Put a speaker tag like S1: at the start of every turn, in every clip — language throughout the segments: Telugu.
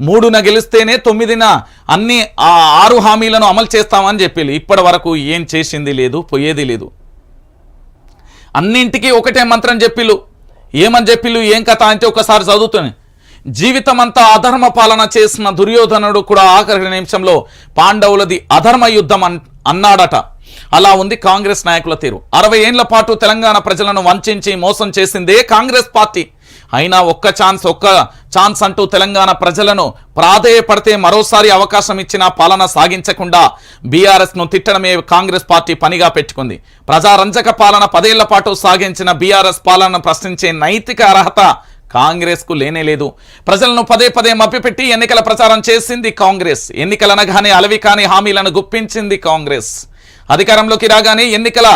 S1: మూడున గెలిస్తేనే తొమ్మిదిన అన్ని ఆ ఆరు హామీలను అమలు చేస్తామని చెప్పి ఇప్పటి వరకు ఏం చేసింది లేదు పోయేది లేదు. అన్నింటికీ ఒకటే మంత్రం చెప్పిళ్ళు. ఏమని చెప్పిళ్ళు? ఏం కథ అంటే ఒకసారి చదువుతుంది జీవితం అంతా అధర్మ పాలన చేసిన దుర్యోధనుడు కూడా ఆఖరి నిమిషంలో పాండవులది అధర్మ యుద్ధం అన్ అన్నాడట. అలా ఉంది కాంగ్రెస్ నాయకుల తీరు. అరవై ఏండ్ల పాటు తెలంగాణ ప్రజలను వంచించి మోసం చేసిందే కాంగ్రెస్ పార్టీ. అయినా ఒక్క ఛాన్స్ ఒక్క ఛాన్స్ అంటూ తెలంగాణ ప్రజలను ప్రాధేయపడితే మరోసారి అవకాశం ఇచ్చిన పాలన సాగించకుండా బీఆర్ఎస్ను తిట్టడమే కాంగ్రెస్ పార్టీ పనిగా పెట్టుకుంది. ప్రజారంజక పాలన పదేళ్ళ పాటు సాగించిన బీఆర్ఎస్ పాలనను ప్రశ్నించే నైతిక అర్హత కాంగ్రెస్కు లేనేలేదు లేనే లేదు. ప్రజలను పదే పదే మభ్యపెట్టి ఎన్నికల ప్రచారం చేసింది కాంగ్రెస్. ఎన్నికలనగానే అలవి కాని హామీలను గుప్పించింది కాంగ్రెస్. అధికారంలోకి రాగానే ఎన్నికల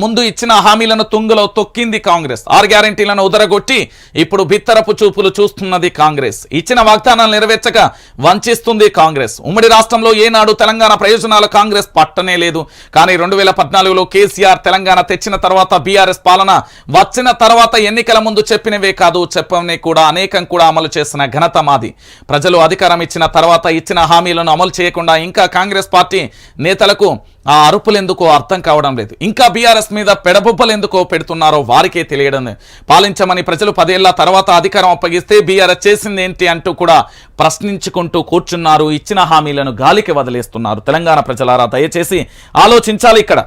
S1: ముందు ఇచ్చిన హామీలను తుంగులో తొక్కింది కాంగ్రెస్. ఆరు గ్యారంటీలను ఉదరగొట్టి ఇప్పుడు బిత్తరపు చూపులు చూస్తున్నది కాంగ్రెస్. ఇచ్చిన వాగ్దానాలు నెరవేర్చక వంచిస్తుంది కాంగ్రెస్. ఉమ్మడి రాష్ట్రంలో ఏనాడు తెలంగాణ ప్రయోజనాలు కాంగ్రెస్ పట్టనే లేదు. కానీ రెండు వేల పద్నాలుగులో కేసీఆర్ తెలంగాణ తెచ్చిన తర్వాత బీఆర్ఎస్ పాలన వచ్చిన తర్వాత ఎన్నికల ముందు చెప్పినవే కాదు చెప్పని కూడా అనేకం కూడా అమలు చేసిన ఘనత మాది. ప్రజలు అధికారం ఇచ్చిన తర్వాత ఇచ్చిన హామీలను అమలు చేయకుండా ఇంకా కాంగ్రెస్ పార్టీ నేతలకు ఆ అరుపులు ఎందుకో అర్థం కావడం లేదు. ఇంకా బీఆర్ఎస్ మీద పెడబొబ్బలు ఎందుకో పెడుతున్నారో వారికే తెలియడం పాలించమని ప్రజలు పదేళ్ళ తర్వాత అధికారం అప్పగిస్తే బీఆర్ఎస్ చేసింది ఏంటి అంటూ కూడా ప్రశ్నించుకుంటూ కూర్చున్నారు. ఇచ్చిన హామీలను గాలికి వదిలేస్తున్నారు. తెలంగాణ ప్రజలారా దయచేసి ఆలోచించాలి ఇక్కడ.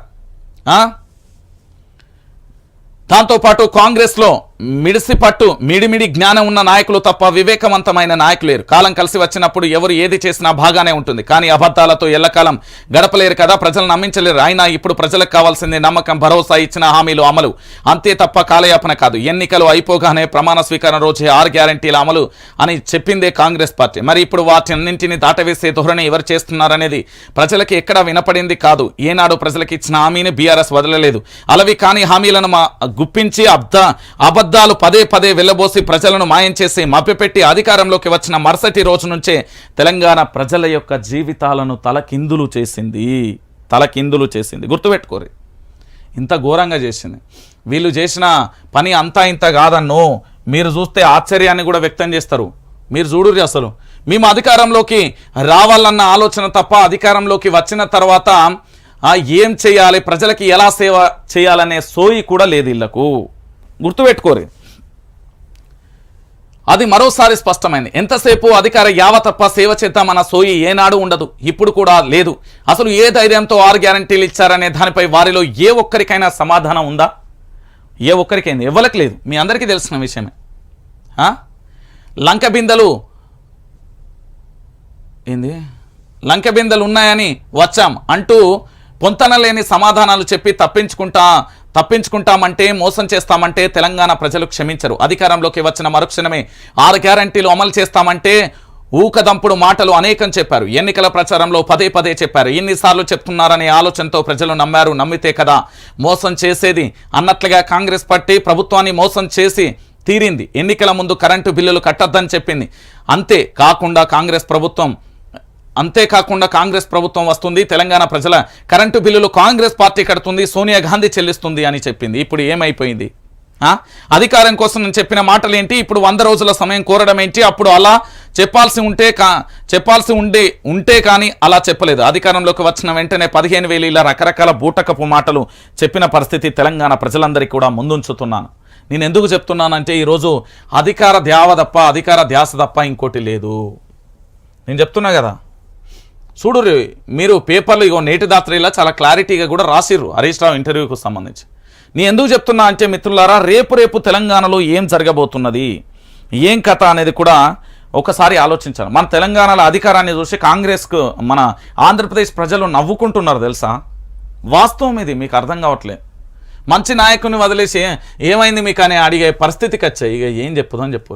S1: దాంతోపాటు కాంగ్రెస్లో మిడిసి పట్టు మిడిమిడి జ్ఞానం ఉన్న నాయకులు తప్ప వివేకవంతమైన నాయకులు లేరు. కాలం కలిసి వచ్చినప్పుడు ఎవరు ఏది చేసినా బాగానే ఉంటుంది. కానీ అబద్ధాలతో ఎల్లకాలం గడపలేరు కదా ప్రజలను నమ్మించలేరు. అయినా ఇప్పుడు ప్రజలకు కావాల్సింది నమ్మకం భరోసా ఇచ్చిన హామీలు అమలు. అంతే తప్ప కాలయాపన కాదు. ఎన్నికలు అయిపోగానే ప్రమాణ స్వీకారం రోజే ఆరు గ్యారంటీల అమలు అని చెప్పిందే కాంగ్రెస్ పార్టీ. మరి ఇప్పుడు వాటిన్నింటిని దాటవేసే ధోరణి ఎవరు చేస్తున్నారనేది ప్రజలకి ఎక్కడా వినపడింది కాదు. ఏనాడు ప్రజలకు ఇచ్చిన హామీని బీఆర్ఎస్ వదలలేదు. అలవి కాని హామీలను మా గుప్పించి అబ్ద అబద్ధాలు పదే పదే వెళ్ళబోసి ప్రజలను మాయం చేసి మభ్యపెట్టి అధికారంలోకి వచ్చిన మరుసటి రోజు నుంచే తెలంగాణ ప్రజల యొక్క జీవితాలను తలకిందులు చేసింది. తలకిందులు చేసింది. గుర్తుపెట్టుకోరు. ఇంత ఘోరంగా చేసింది. వీళ్ళు చేసిన పని అంతా ఇంత కాదన్నో మీరు చూస్తే ఆశ్చర్యాన్ని కూడా వ్యక్తం చేస్తారు. మీరు చూడుర్రి అసలు. మేము అధికారంలోకి రావాలన్న ఆలోచన తప్ప అధికారంలోకి వచ్చిన తర్వాత ఏం చేయాలి? ప్రజలకి ఎలా సేవ చేయాలనే సోయి కూడా లేదు వీళ్ళకు గుర్తుపెట్టుకోరు. అది మరోసారి స్పష్టమైంది. ఎంతసేపు అధికార యావ తప్ప సేవ చేద్దామన్న సోయి ఏనాడు ఉండదు. ఇప్పుడు కూడా లేదు. అసలు ఏ ధైర్యంతో ఆరు గ్యారంటీలు ఇచ్చారనే దానిపై వారిలో ఏ ఒక్కరికైనా సమాధానం ఉందా? ఏ ఒక్కరికైంది ఎవరికి లేదు. మీ అందరికీ తెలిసిన విషయమే. లంక బిందెలు ఏంది? లంక బిందెలు ఉన్నాయని వచ్చాం అంటూ పొంతనలేని సమాధానాలు చెప్పి తప్పించుకుంటా తప్పించుకుంటామంటే మోసం చేస్తామంటే తెలంగాణ ప్రజలు క్షమించరు. అధికారంలోకి వచ్చిన మరుక్షణమే ఆరు గ్యారంటీలు అమలు చేస్తామంటే ఊకదంపుడు మాటలు అనేకం చెప్పారు. ఎన్నికల ప్రచారంలో పదే పదే చెప్పారు. ఎన్నిసార్లు చెప్తున్నారనే ఆలోచనతో ప్రజలు నమ్మారు. నమ్మితే కదా మోసం చేసేది. అన్నట్లుగా కాంగ్రెస్ పార్టీ ప్రభుత్వాన్ని మోసం చేసి తీరింది. ఎన్నికల ముందు కరెంటు బిల్లులు కట్టొద్దని చెప్పింది. అంతే కాకుండా కాంగ్రెస్ ప్రభుత్వం అంతేకాకుండా కాంగ్రెస్ ప్రభుత్వం వస్తుంది తెలంగాణ ప్రజల కరెంటు బిల్లులు కాంగ్రెస్ పార్టీ కడుతుంది సోనియా గాంధీ చెల్లిస్తుంది అని చెప్పింది. ఇప్పుడు ఏమైపోయింది? అధికారం కోసం నేను చెప్పిన మాటలు ఏంటి ఇప్పుడు వంద రోజుల సమయం కోరడం ఏంటి? అప్పుడు అలా చెప్పాల్సి ఉంటే కా చెప్పాల్సి ఉండే ఉంటే కానీ అలా చెప్పలేదు. అధికారంలోకి వచ్చిన వెంటనే పదిహేను వేలు ఇలా రకరకాల బూటకపు మాటలు చెప్పిన పరిస్థితి తెలంగాణ ప్రజలందరికీ కూడా ముందుంచుతున్నాను. నేను ఎందుకు చెప్తున్నానంటే ఈరోజు అధికార ధ్యావ తప్ప అధికార ధ్యాస తప్ప ఇంకోటి లేదు. నేను చెప్తున్నా కదా? చూడు మీరు పేపర్లు ఇగో నేటి దాత్రిలా చాలా క్లారిటీగా కూడా రాసిర్రు హరీష్ రావు ఇంటర్వ్యూకు సంబంధించి. నీ ఎందుకు చెప్తున్నా అంటే మిత్రులారా రేపు రేపు తెలంగాణలో ఏం జరగబోతున్నది ఏం కథ అనేది కూడా ఒకసారి ఆలోచించాలి. మన తెలంగాణలో అధికారాన్ని చూసి కాంగ్రెస్కు మన ఆంధ్రప్రదేశ్ ప్రజలు నవ్వుకుంటున్నారు తెలుసా? వాస్తవం ఇది మీకు అర్థం కావట్లే. మంచి నాయకుని వదిలేసి ఏమైంది మీకు అని అడిగే పరిస్థితికి వచ్చాయి. ఇక ఏం చెప్పుదని చెప్పురు